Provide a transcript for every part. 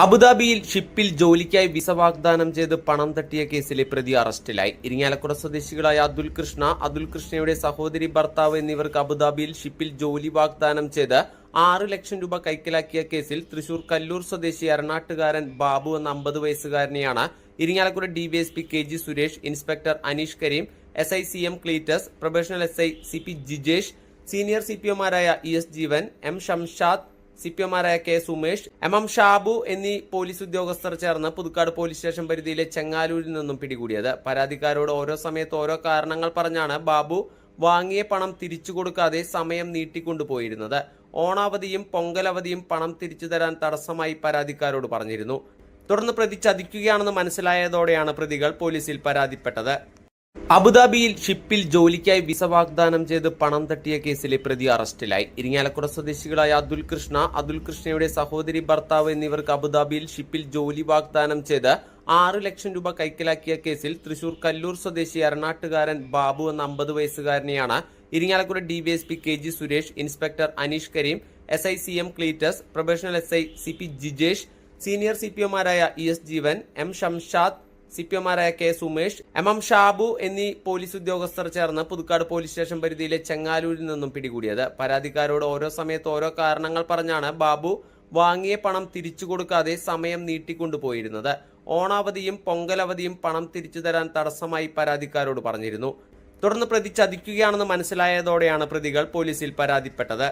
അബുദാബിയിൽ ഷിപ്പിൽ ജോലിക്കായി വിസ വാഗ്ദാനം ചെയ്ത് പണം തട്ടിയ കേസിലെ പ്രതി അറസ്റ്റിലായി. ഇരിങ്ങാലക്കുട സ്വദേശികളായ അതുൽ കൃഷ്ണ അതുൽ കൃഷ്ണയുടെ സഹോദരി ഭർത്താവ് എന്നിവർക്ക് അബുദാബിയിൽ ഷിപ്പിൽ ജോലി വാഗ്ദാനം ചെയ്ത് ആറ് ലക്ഷം രൂപ കൈക്കലാക്കിയ കേസിൽ തൃശൂർ കല്ലൂർ സ്വദേശി എറണാട്ടുകാരൻ ബാബു എന്ന അമ്പത് വയസ്സുകാരനെയാണ് Irinjalakuda DYSP K G Suresh inspector Anish Kareem S I C M Cleetus professional S I C P Jijesh senior C P ഒമാരായ E S Jeevan M Shamshad C P എമാരായ K Sumesh M M Shabu എന്നീ police ഉദ്യോഗസ്ഥർ ചേർന്ന് Puthukkad police station പരിധിയിലെ ചെങ്ങാലൂരിൽ നിന്നും പിടികൂടിയത്. പരാതിക്കാരോട് ഓരോ സമയത്ത് ഓരോ കാരണങ്ങൾ പറഞ്ഞാണ് ബാബു വാങ്ങിയ പണം തിരിച്ചു കൊടുക്കാതെ സമയം നീട്ടിക്കൊണ്ടുപോയിരുന്നത്. ഓണാവധിയും പൊങ്കലവധിയും പണം തിരിച്ചു തരാൻ തടസ്സമായി പരാതിക്കാരോട് പറഞ്ഞിരുന്നു. തുടർന്ന് പ്രതി ചതിക്കുകയാണെന്ന് മനസ്സിലായതോടെയാണ് പ്രതികൾ പോലീസിൽ പരാതിപ്പെട്ടത്. അബുദാബിയിൽ ഷിപ്പിൽ ജോലിക്കായി വിസ വാഗ്ദാനം ചെയ്ത് പണം തട്ടിയ കേസിലെ പ്രതി അറസ്റ്റിലായി. ഇരിങ്ങാലക്കുട സ്വദേശികളായ അതുൽ കൃഷ്ണ അതുൽ കൃഷ്ണയുടെ സഹോദരി ഭർത്താവ് എന്നിവർക്ക് അബുദാബിയിൽ ഷിപ്പിൽ ജോലി വാഗ്ദാനം ചെയ്ത് ആറ് ലക്ഷം രൂപ കൈക്കലാക്കിയ കേസിൽ തൃശൂർ കല്ലൂർ സ്വദേശി എറണാട്ടുകാരൻ ബാബു എന്ന അമ്പത് വയസ്സുകാരനെയാണ് Irinjalakuda DYSP K G Suresh inspector Aneesh Kareem S I C M Cleetus professional S I C P Jijesh senior C P ഒമാരായ E S Jeevan M Shamshad C P എമാരായ K Sumesh M M Shabu എന്നീ police ഉദ്യോഗസ്ഥർ ചേർന്ന് Puthukkad police station പരിധിയിലെ ചെങ്ങാലൂരിൽ നിന്നും പിടികൂടിയത്. പരാതിക്കാരോട് ഓരോ സമയത്ത് ഓരോ കാരണങ്ങൾ പറഞ്ഞാണ് ബാബു വാങ്ങിയ പണം തിരിച്ചു കൊടുക്കാതെ സമയം നീട്ടിക്കൊണ്ടുപോയിരുന്നത്. ഓണാവധിയും പൊങ്കലവധിയും പണം തിരിച്ചു തരാൻ തടസ്സമായി പരാതിക്കാരോട് പറഞ്ഞിരുന്നു. തുടർന്ന് പ്രതി ചതിക്കുകയാണെന്ന് മനസ്സിലായതോടെയാണ് പ്രതികൾ പോലീസിൽ പരാതിപ്പെട്ടത്.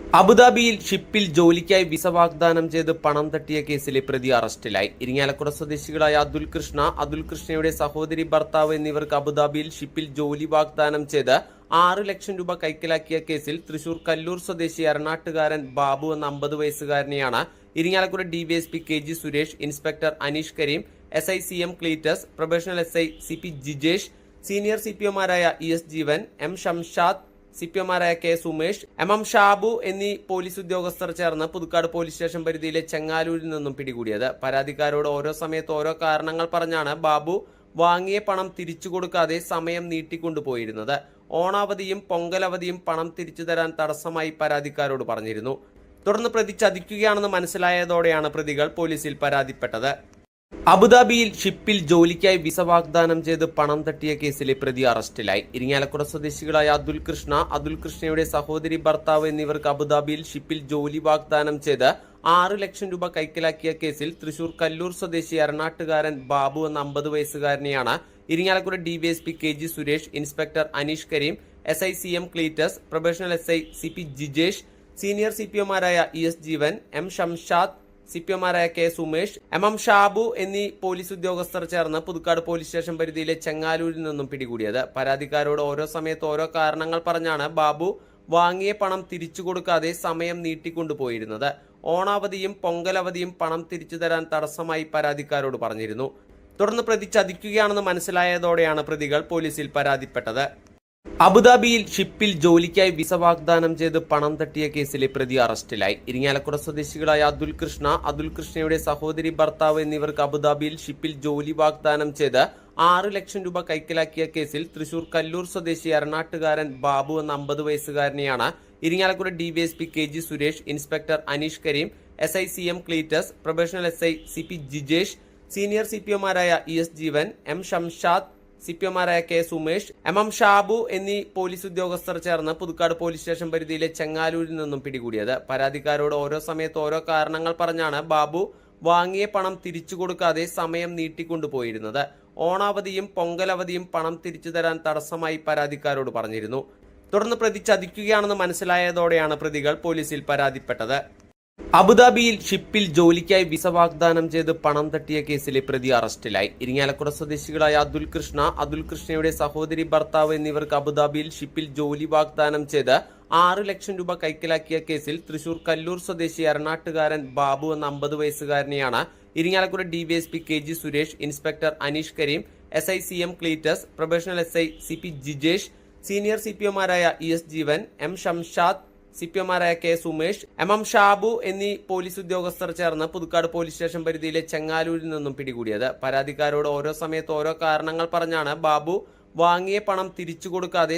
അബുദാബിയിൽ ഷിപ്പിൽ ജോലിക്കായി വിസ വാഗ്ദാനം ചെയ്ത് പണം തട്ടിയ കേസിലെ പ്രതി അറസ്റ്റിലായി. ഇരിങ്ങാലക്കുട സ്വദേശികളായ അതുൽ കൃഷ്ണ അതുൽ കൃഷ്ണയുടെ സഹോദരി ഭർത്താവ് എന്നിവർക്ക് അബുദാബിയിൽ ഷിപ്പിൽ ജോലി വാഗ്ദാനം ചെയ്ത് ആറ് ലക്ഷം രൂപ കൈക്കലാക്കിയ കേസിൽ തൃശൂർ കല്ലൂർ സ്വദേശി എറണാട്ടുകാരൻ ബാബു എന്ന അമ്പത് വയസ്സുകാരനെയാണ് Irinjalakuda DYSP K G Suresh inspector Aneesh Kareem S I C M Cleetus professional S I C P Jijesh senior C P ഒമാരായ E S Jeevan M Shamshad C P എമാരായ K Sumesh M M Shabu എന്നീ police ഉദ്യോഗസ്ഥർ ചേർന്ന് Puthukkad police station പരിധിയിലെ ചെങ്ങാലൂരിൽ നിന്നും പിടികൂടിയത്. പരാതിക്കാരോട് ഓരോ സമയത്ത് ഓരോ കാരണങ്ങൾ പറഞ്ഞാണ് ബാബു വാങ്ങിയ പണം തിരിച്ചു കൊടുക്കാതെ സമയം നീട്ടിക്കൊണ്ടുപോയിരുന്നത്. ഓണാവധിയും പൊങ്കലവധിയും പണം തിരിച്ചു തരാൻ തടസ്സമായി പരാതിക്കാരോട് പറഞ്ഞിരുന്നു. തുടർന്ന് പ്രതി ചതിക്കുകയാണെന്ന് മനസ്സിലായതോടെയാണ് പ്രതികൾ പോലീസിൽ പരാതിപ്പെട്ടത്. അബുദാബിയിൽ ഷിപ്പിൽ ജോലിക്കായി വിസ വാഗ്ദാനം ചെയ്ത് പണം തട്ടിയ കേസിലെ പ്രതി അറസ്റ്റിലായി. ഇരിങ്ങാലക്കുട സ്വദേശികളായ അതുൽ കൃഷ്ണ അതുൽ കൃഷ്ണയുടെ സഹോദരി ഭർത്താവ് എന്നിവർക്ക് അബുദാബിയിൽ ഷിപ്പിൽ ജോലി വാഗ്ദാനം ചെയ്ത് ആറ് ലക്ഷം രൂപ കൈക്കലാക്കിയ കേസിൽ തൃശൂർ കല്ലൂർ സ്വദേശി എറണാട്ടുകാരൻ ബാബു എന്ന അമ്പത് വയസ്സുകാരനെയാണ് Irinjalakuda DYSP K G Suresh inspector Aneesh Kareem S I C M Cleetus professional S I C P Jijesh senior C P ഒമാരായ E S Jeevan M Shamshad C P എമാരായ K Sumesh M M Shabu എന്നീ police ഉദ്യോഗസ്ഥർ ചേർന്ന് Puthukkad police station പരിധിയിലെ ചെങ്ങാലൂരിൽ നിന്നും പിടികൂടിയത്. പരാതിക്കാരോട് ഓരോ സമയത്ത് ഓരോ കാരണങ്ങൾ പറഞ്ഞാണ് ബാബു വാങ്ങിയ പണം തിരിച്ചു കൊടുക്കാതെ സമയം നീട്ടിക്കൊണ്ടുപോയിരുന്നത്. ഓണാവധിയും പൊങ്കലവധിയും പണം തിരിച്ചു തരാൻ തടസ്സമായി പരാതിക്കാരോട് പറഞ്ഞിരുന്നു. തുടർന്ന് പ്രതി ചതിക്കുകയാണെന്ന് മനസ്സിലായതോടെയാണ് പ്രതികൾ പോലീസിൽ പരാതിപ്പെട്ടത്. അബുദാബിയിൽ ഷിപ്പിൽ ജോലിക്കായി വിസ വാഗ്ദാനം ചെയ്ത് പണം തട്ടിയ കേസിലെ പ്രതി അറസ്റ്റിലായി. ഇരിങ്ങാലക്കുട സ്വദേശികളായ അതുൽ കൃഷ്ണ അതുൽ കൃഷ്ണയുടെ സഹോദരി ഭർത്താവ് എന്നിവർക്ക് അബുദാബിയിൽ ഷിപ്പിൽ ജോലി വാഗ്ദാനം ചെയ്ത് ആറ് ലക്ഷം രൂപ കൈക്കലാക്കിയ കേസിൽ തൃശൂർ കല്ലൂർ സ്വദേശി എറണാട്ടുകാരൻ ബാബു എന്ന അമ്പത് വയസ്സുകാരനെയാണ് Irinjalakuda DYSP K G Suresh inspector Aneesh Kareem S I C M Cleetus professional S I C P Jijesh senior C P ഒമാരായ E S Jeevan M Shamshad C P എമാരായ K Sumesh M M Shabu എന്നീ police ഉദ്യോഗസ്ഥർ ചേർന്ന് Puthukkad police station പരിധിയിലെ ചെങ്ങാലൂരിൽ നിന്നും പിടികൂടിയത്. പരാതിക്കാരോട് ഓരോ സമയത്ത് ഓരോ കാരണങ്ങൾ പറഞ്ഞാണ് ബാബു വാങ്ങിയ പണം തിരിച്ചു കൊടുക്കാതെ സമയം നീട്ടിക്കൊണ്ടുപോയിരുന്നത്. ഓണാവധിയും പൊങ്കലവധിയും പണം തിരിച്ചു തരാൻ തടസ്സമായി പരാതിക്കാരോട് പറഞ്ഞിരുന്നു. തുടർന്ന് പ്രതി ചതിക്കുകയാണെന്ന് മനസ്സിലായതോടെയാണ് പ്രതികൾ പോലീസിൽ പരാതിപ്പെട്ടത്. അബുദാബിയിൽ ഷിപ്പിൽ ജോലിക്കായി വിസ വാഗ്ദാനം ചെയ്ത് പണം തട്ടിയ കേസിലെ പ്രതി അറസ്റ്റിലായി. ഇരിങ്ങാലക്കുട സ്വദേശികളായ അതുൽ കൃഷ്ണ അതുൽ കൃഷ്ണയുടെ സഹോദരി ഭർത്താവ് എന്നിവർക്ക് അബുദാബിയിൽ ഷിപ്പിൽ ജോലി വാഗ്ദാനം ചെയ്ത് ആറ് ലക്ഷം രൂപ കൈക്കലാക്കിയ കേസിൽ തൃശൂർ കല്ലൂർ സ്വദേശി എറണാട്ടുകാരൻ ബാബു എന്ന അമ്പത് വയസ്സുകാരനെയാണ് Irinjalakuda DYSP K G Suresh inspector Aneesh Kareem S I C M Cleetus professional S I C P Jijesh senior C P ഒമാരായ E S Jeevan M Shamshad C P എമാരായ K Sumesh M M Shabu എന്നീ police ഉദ്യോഗസ്ഥർ ചേർന്ന് Puthukkad police station പരിധിയിലെ ചെങ്ങാലൂരിൽ നിന്നും പിടികൂടിയത്. പരാതിക്കാരോട് ഓരോ സമയത്ത് ഓരോ കാരണങ്ങൾ പറഞ്ഞാണ് ബാബു വാങ്ങിയ പണം തിരിച്ചു കൊടുക്കാതെ